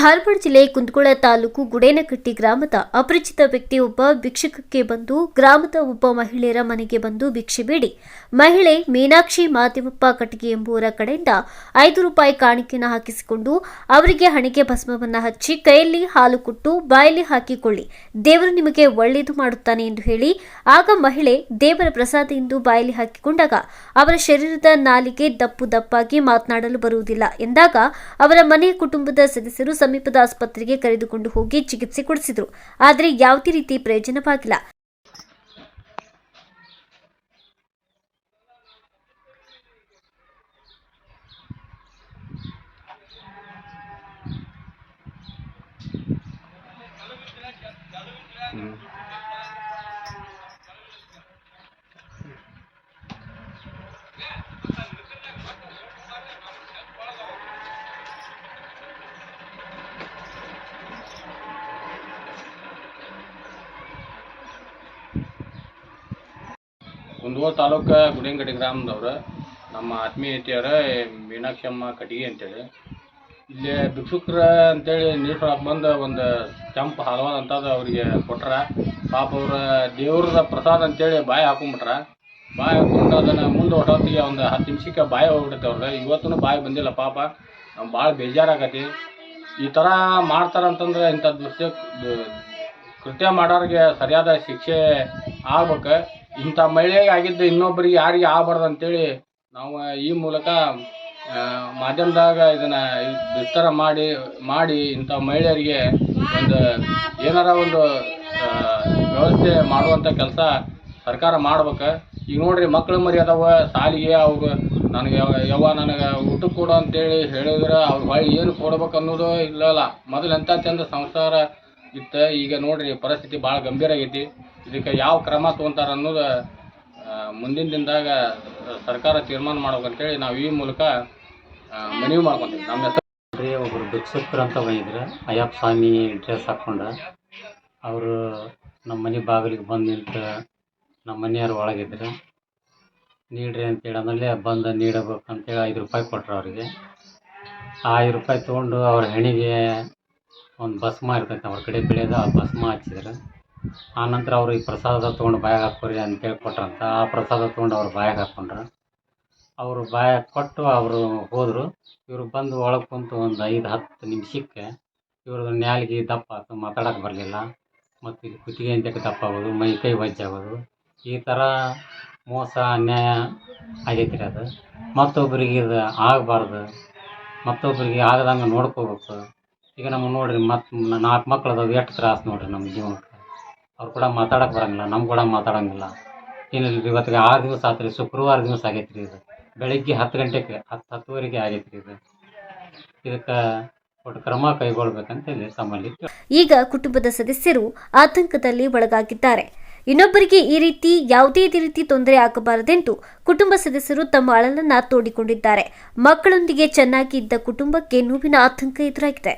ಧಾರವಾಡ ಜಿಲ್ಲೆ ಕುಂದಗೋಳ ತಾಲೂಕು ಗುಡೇನಕಟ್ಟಿ ಗ್ರಾಮದ ಅಪರಿಚಿತ ವ್ಯಕ್ತಿಯೊಬ್ಬ ಭಿಕ್ಷಕಕ್ಕೆ ಬಂದು ಗ್ರಾಮದ ಒಬ್ಬ ಮಹಿಳೆಯರ ಮನೆಗೆ ಬಂದು ಭಿಕ್ಷೆ ಬೇಡಿ. ಮಹಿಳೆ ಮೀನಾಕ್ಷಿ ಮಾದೇವಪ್ಪ ಕಟ್ಟಿಗೆ ಎಂಬುವರ ಕಡೆಯಿಂದ ಐದು ರೂಪಾಯಿ ಕಾಣಿಕೆಯನ್ನು ಹಾಕಿಸಿಕೊಂಡು ಅವರಿಗೆ ಹಣೆಗೆ ಭಸ್ಮವನ್ನು ಹಚ್ಚಿ ಕೈಯಲ್ಲಿ ಹಾಲು ಕೊಟ್ಟು ಬಾಯಲ್ಲಿ ಹಾಕಿಕೊಳ್ಳಿ. ದೇವರು ನಿಮಗೆ ಒಳ್ಳೆಯದು ಮಾಡುತ್ತಾನೆ ಎಂದು ಹೇಳಿ ಆಗ ಮಹಿಳೆ ದೇವರ ಪ್ರಸಾದ ಎಂದು ಬಾಯಲ್ಲಿ ಹಾಕಿಕೊಂಡಾಗ ಅವರ ಶರೀರದ ನಾಲಿಗೆ ದಪ್ಪು ದಪ್ಪಾಗಿ ಮಾತನಾಡಲು ಬರುವುದಿಲ್ಲ ಎಂದಾಗ ಅವರ ಮನೆಯ ಕುಟುಂಬದ ಸದಸ್ಯರು ಸಮೀಪದ ಆಸ್ಪತ್ರೆಗೆ ಕರೆದುಕೊಂಡು ಹೋಗಿ ಚಿಕಿತ್ಸೆ ಕೊಡಿಸಿದ್ರು. ಆದರೆ ಯಾವುದೇ ರೀತಿ ಪ್ರಯೋಜನವಾಗಿಲ್ಲ. ಕುಂದಗೋಳ ತಾಲೂಕು ಗುಡಿಯಂಗಡಿ ಗ್ರಾಮದವ್ರು, ನಮ್ಮ ಆತ್ಮೀಯತೆಯವರ ಮೀನಾಕ್ಷಮ್ಮ ಕಟಿಗೆ ಅಂತೇಳಿ. ಇಲ್ಲಿ ಭಿಕ್ಷುಕ್ರ ಅಂತೇಳಿ ನೀರು ಬಂದು ಒಂದು ಕೆಂಪು ಹಲವಾದ ಅಂತದ ಅವರಿಗೆ ಕೊಟ್ರ. ಪಾಪ ಅವರ ದೇವ್ರದ ಪ್ರಸಾದ ಅಂತೇಳಿ ಬಾಯಿ ಹಾಕೊಂಬಿಟ್ರ. ಬಾಯಿ ಹಾಕೊಂಡು ಅದನ್ನು ಮುಂದೆ ಹೊಟ್ಟೊತ್ತಿಗೆ ಒಂದು ಹತ್ತು ನಿಮಿಷಕ್ಕೆ ಬಾಯಿ ಹೋಗ್ಬಿಡುತ್ತೆ ಅವ್ರಿಗೆ. ಇವತ್ತೂ ಬಾಯಿ ಬಂದಿಲ್ಲ ಪಾಪ. ಭಾಳ ಬೇಜಾರಾಗತಿ. ಈ ಥರ ಮಾಡ್ತಾರಂತಂದ್ರೆ ಇಂಥ ದೃಶ್ಯ ಕೃತ್ಯ ಮಾಡೋರಿಗೆ ಸರಿಯಾದ ಶಿಕ್ಷೆ ಆಗ್ಬೇಕು. ಇಂಥ ಮಹಿಳೆಗೆ ಆಗಿದ್ದು ಇನ್ನೊಬ್ಬರಿಗೆ ಯಾರಿಗೆ ಆಗಬಾರ್ದು ಅಂತೇಳಿ ನಾವು ಈ ಮೂಲಕ ಮಾಧ್ಯಮದಾಗ ಇದನ್ನ ವಿಸ್ತಾರ ಮಾಡಿ ಮಾಡಿ ಇಂಥ ಮಹಿಳೆಯರಿಗೆ ಒಂದು ಏನಾರ ಒಂದು ವ್ಯವಸ್ಥೆ ಮಾಡುವಂಥ ಕೆಲಸ ಸರ್ಕಾರ ಮಾಡ್ಬೇಕು. ಈಗ ನೋಡ್ರಿ ಮಕ್ಳು ಮರಿ ಅದಾವ ಸಾಲಿಗೆ ಅವ್ರು ನನಗೆ ಯಾವ- ನನಗೆ ಊಟ ಕೊಡು ಅಂತೇಳಿ ಹೇಳಿದ್ರೆ ಅವ್ರ ಹೊಳ್ಳಿ ಏನು ಕೊಡ್ಬೇಕು ಅನ್ನೋದು ಇಲ್ಲಲ್ಲ. ಮೊದಲು ಎಂಥ ಚಂದ ಸಂಸಾರ ಇತ್ತು. ಈಗ ನೋಡ್ರಿ ಪರಿಸ್ಥಿತಿ ಭಾಳ ಗಂಭೀರ ಆಗೈತಿ. ಇದಕ್ಕೆ ಯಾವ ಕ್ರಮ ತೊಗೊಂತಾರ ಅನ್ನೋದು ಮುಂದಿನ ದಿನದಾಗ ಸರ್ಕಾರ ತೀರ್ಮಾನ ಮಾಡ್ಬೇಕಂತೇಳಿ ನಾವು ಈ ಮೂಲಕ ಮನವಿ ಮಾಡ್ಕೊಂತೀವಿ. ನಮ್ಮ ಹೆಸರು ಒಬ್ರು ಭಿಕ್ಷುಕರು ಅಂತ ಬಂದಿದ್ರು. ಅಯ್ಯಪ್ಪ ಸ್ವಾಮಿ ಡ್ರೆಸ್ ಹಾಕ್ಕೊಂಡು ಅವರು ನಮ್ಮ ಮನೆ ಬಾಗಿಲಿಗೆ ಬಂದು ನಿಂತು ನಮ್ಮ ಮನೆಯವ್ರು ಒಳಗಿದ್ರು. ನೀಡ್ರಿ ಅಂತೇಳಿ ಆಮೇಲೆ ಬಂದು ನೀಡಬೇಕಂತೇಳಿ ಐದು ರೂಪಾಯಿ ಕೊಟ್ರು ಅವರಿಗೆ. ಆ ಐದು ರೂಪಾಯಿ ತೊಗೊಂಡು ಅವ್ರ ಹೆಣಿಗೆ ಒಂದು ಭಸ್ಮ ಇರ್ತೈತೆ, ಅವ್ರ ಕಡೆ ಬೆಳೆಯೋದು ಆ ಭಸ್ಮ ಹಚ್ಚಿದ್ರು. ಆನಂತರ ಅವರು ಈ ಪ್ರಸಾದ ತೊಗೊಂಡು ಬಾಯಾಗ ಹಾಕೋರಿ ಅಂತೇಳಿ ಕೊಟ್ರಂತ ಆ ಪ್ರಸಾದ ತೊಗೊಂಡು ಅವ್ರು ಬಾಯಾಗ ಹಾಕ್ಕೊಂಡ್ರು ಅವರು ಬಾಯಾಗ ಕೊಟ್ಟು ಅವರು ಹೋದರು. ಇವರು ಬಂದು ಒಳಗೆ ಕುಂತು ಒಂದು ಐದು, ಹತ್ತು ನಿಮಿಷಕ್ಕೆ ಇವ್ರದ್ದು ನ್ಯಾಲಿಗೆ ದಪ್ಪ ಆಯ್ತು ಮಾತಾಡೋಕೆ ಬರಲಿಲ್ಲ. ಮತ್ತು ಇಲ್ಲಿ ಕುತ್ತಿಗೆ ಅಂತಕ್ಕೆ ದಪ್ಪ ಆಗೋದು, ಮೈ ಕೈ ವಜ್ಜಾಗೋದು ಈ ಥರ ಮೋಸ, ಅನ್ಯಾಯ ಆಗೈತೆ ರೀ ಅದು. ಮತ್ತೊಬ್ಬರಿಗೆ ಇದು ಆಗಬಾರ್ದು. ಮತ್ತೊಬ್ಬರಿಗೆ ಆಗದಂಗೆ ನೋಡ್ಕೋಬೇಕು. ಈಗ ನಮಗೆ ನೋಡ್ರಿ ಮತ್ತು ನಾಲ್ಕು ಮಕ್ಳು ಅದಾವೆ, ಎಷ್ಟು ತ್ರಾಸು ನೋಡ್ರಿ ನಮ್ಮ ಜೀವನಕ್ಕೆ ಅವ್ರು ಕೂಡ ಮಾತಾಡಕ್ಕೆ ಬರಂಗಿಲ್ಲ ನಮ್ಮ ಕೂಡ ಮಾತಾಡಂಗಿಲ್ಲ. ಏನಿಲ್ಲ ಇವತ್ತಿಗೆ ಆರು ದಿವಸ ಆತು ರೀ ಶುಕ್ರವಾರ ದಿವಸ ಆಗೈತೆ ರೀ ಇದು. ಬೆಳಿಗ್ಗೆ ಹತ್ತು ಗಂಟೆಗೆ, ಹತ್ತು ಹತ್ತುವರೆಗೆ ಆಗೈತೆ ರೀ ಇದು. ಇದಕ್ಕೆ ಕ್ರಮ ಕೈಗೊಳ್ಬೇಕಂತ ಹೇಳಿ ತಮ್ಮಲ್ಲಿ ಈಗ ಕುಟುಂಬದ ಸದಸ್ಯರು ಆತಂಕದಲ್ಲಿ ಒಳಗಾಗಿದ್ದಾರೆ. ಇನ್ನೊಬ್ಬರಿಗೆ ಈ ರೀತಿ ಯಾವುದೇ ರೀತಿ ತೊಂದರೆ ಆಗಬಾರದೆಂದು ಕುಟುಂಬ ಸದಸ್ಯರು ತಮ್ಮ ಅಳಲನ್ನ ತೋಡಿಕೊಂಡಿದ್ದಾರೆ. ಮಕ್ಕಳೊಂದಿಗೆ ಚೆನ್ನಾಗಿ ಇದ್ದ ಕುಟುಂಬಕ್ಕೆ ನೋವಿನ ಆತಂಕ ಎದುರಾಗಿದೆ.